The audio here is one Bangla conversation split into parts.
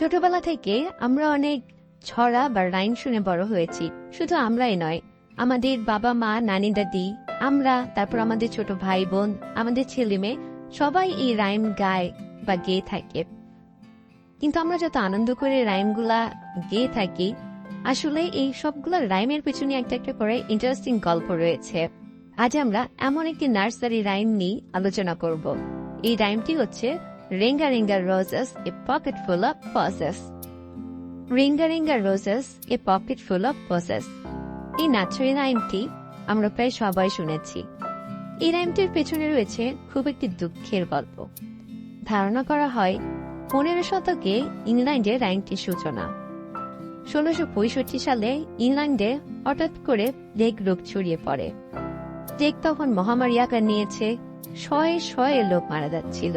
ছোটবেলা থেকে আমরা অনেক ছড়া বা রাইম শুনে বড় হয়েছি। শুধু আমরাই নয়, আমাদের বাবা মা, নানি, দাদি, আমরা, তারপর আমাদের ছোট ভাই, বোন, আমাদের ছেলে মেয়ে, সবাই এই রাইম গায় বা গেয়ে থাকে। কিন্তু আমরা যত আনন্দ করে রাইমগুলা গেয়ে থাকি, আসলে এই সবগুলা রাইমের পেছনে একটা একটা করে ইন্টারেস্টিং গল্প রয়েছে। আজ আমরা এমন একটি নার্সারি রাইম নিয়ে আলোচনা করব। এই রাইমটি হচ্ছে ring a ring a roses a pocket full of posies ring a ring a roses a pocket full of posies এই নাচুরি রাইমটি আমরা প্রায় সবাই শুনেছি। এই রাইমটির পেছনে রয়েছে খুব একটি দুঃখের গল্প। ধারণা করা হয়, পনেরো শতকে ইংল্যান্ডে রাইমটির সূচনা। ষোলোশো পঁয়ষট্টি সালে ইংল্যান্ডে হঠাৎ করে প্লেগ রোগ ছড়িয়ে পড়ে। প্লেগ তখন মহামারী আকার নিয়েছে, শয়ে শয়ে লোক মারা যাচ্ছিল।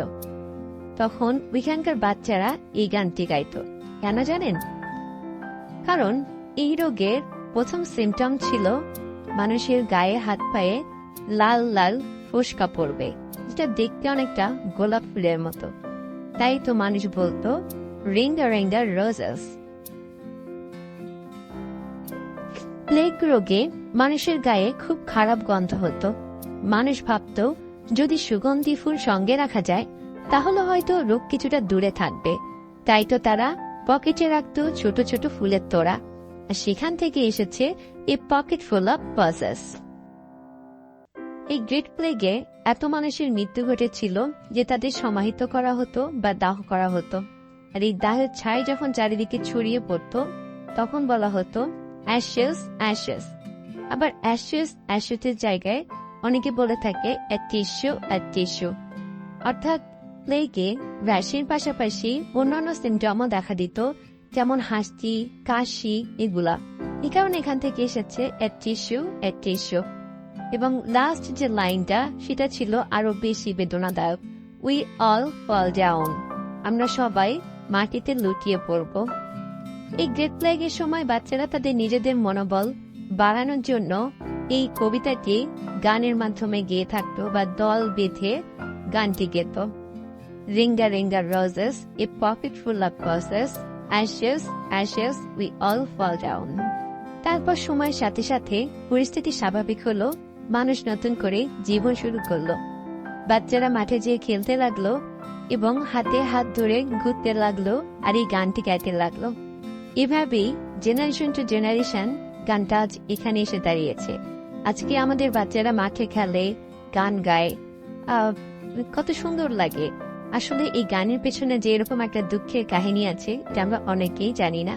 তখন ওইখানকার বাচ্চারা এই গানটি গাইত। কেন জানেন? কারণ এই রোগের প্রথম সিমটম ছিল মানুষের গায়ে হাত পায়ে লাল লাল ফোসকা পড়বে, যেটা দেখতে অনেকটা গোলাপ ফুলের মতো। তাই তো মানুষ বলতো রিঙ্গা রিঙ্গা রোজেস। প্লেগ রোগে মানুষের গায়ে খুব খারাপ গন্ধ হতো। মানুষ ভাবত, যদি সুগন্ধি ফুল সঙ্গে রাখা যায় তাহলে হয়তো রোগ কিছুটা দূরে থাকবে। তাই তো তারা পকেটে রাখত ছোট ছোট ফুলের তোড়া। আর সেখান থেকে এসেছে a pocket full of posies. এই গ্রেট প্লেগে এত মানুষের মৃত্যু ঘটেছিল যে তাদের সমাহিত করা হতো বা দাহ করা হতো। আর এই দাহের ছাই যখন চারিদিকে ছড়িয়ে পড়তো, তখন বলা হতো অ্যাশেস অ্যাশেস আবার অ্যাশেস অ্যাশেসের জায়গায় অনেকে বলে থাকে টিস্যু টিস্যু অর্থাৎ প্লেগে র্যাশের পাশাপাশি অন্যান্য সিমটমও দেখা দিত, যেমন হাসি, কাশি এগুলা। এই কারণে এখান থেকে এসেছে টিস্যু টিস্যু এবং লাস্ট যে লাইনটা সেটা ছিল আরও বেশি বেদনাদায়ক। উই অল ফল ডাউন আমরা সবাই মাটিতে লুটিয়ে পড়ব। এই গ্রেট প্লেগের সময় বাচ্চারা তাদের নিজেদের মনোবল বাড়ানোর জন্য এই কবিতাটি গানের মাধ্যমে গেয়ে থাকতো বা দল বেঁধে গানটি গেত। Ring a ring a roses a pocket full of posies ashes ashes we all fall down তারপর সময়ের সাথে সাথে পরিস্থিতি স্বাভাবিক হলো, মানুষ নতুন করে জীবন শুরু করল। বাচ্চারা মাঠে যেয়ে খেলতে লাগল এবং হাতে হাত ধরে ঘুরতে লাগল আর এই গানটি গাইতে লাগল। এভাবেই জেনারেশন টু জেনারেশন গানটা আজ এখানে এসে দাঁড়িয়েছে। আজকে আমাদের বাচ্চারা মাঠে খেলে, গান গায়। কত সুন্দর লাগে। আসলে এই গানের পেছনে যে এরকম একটা দুঃখের কাহিনী আছে, এটা আমরা অনেকেই জানি না।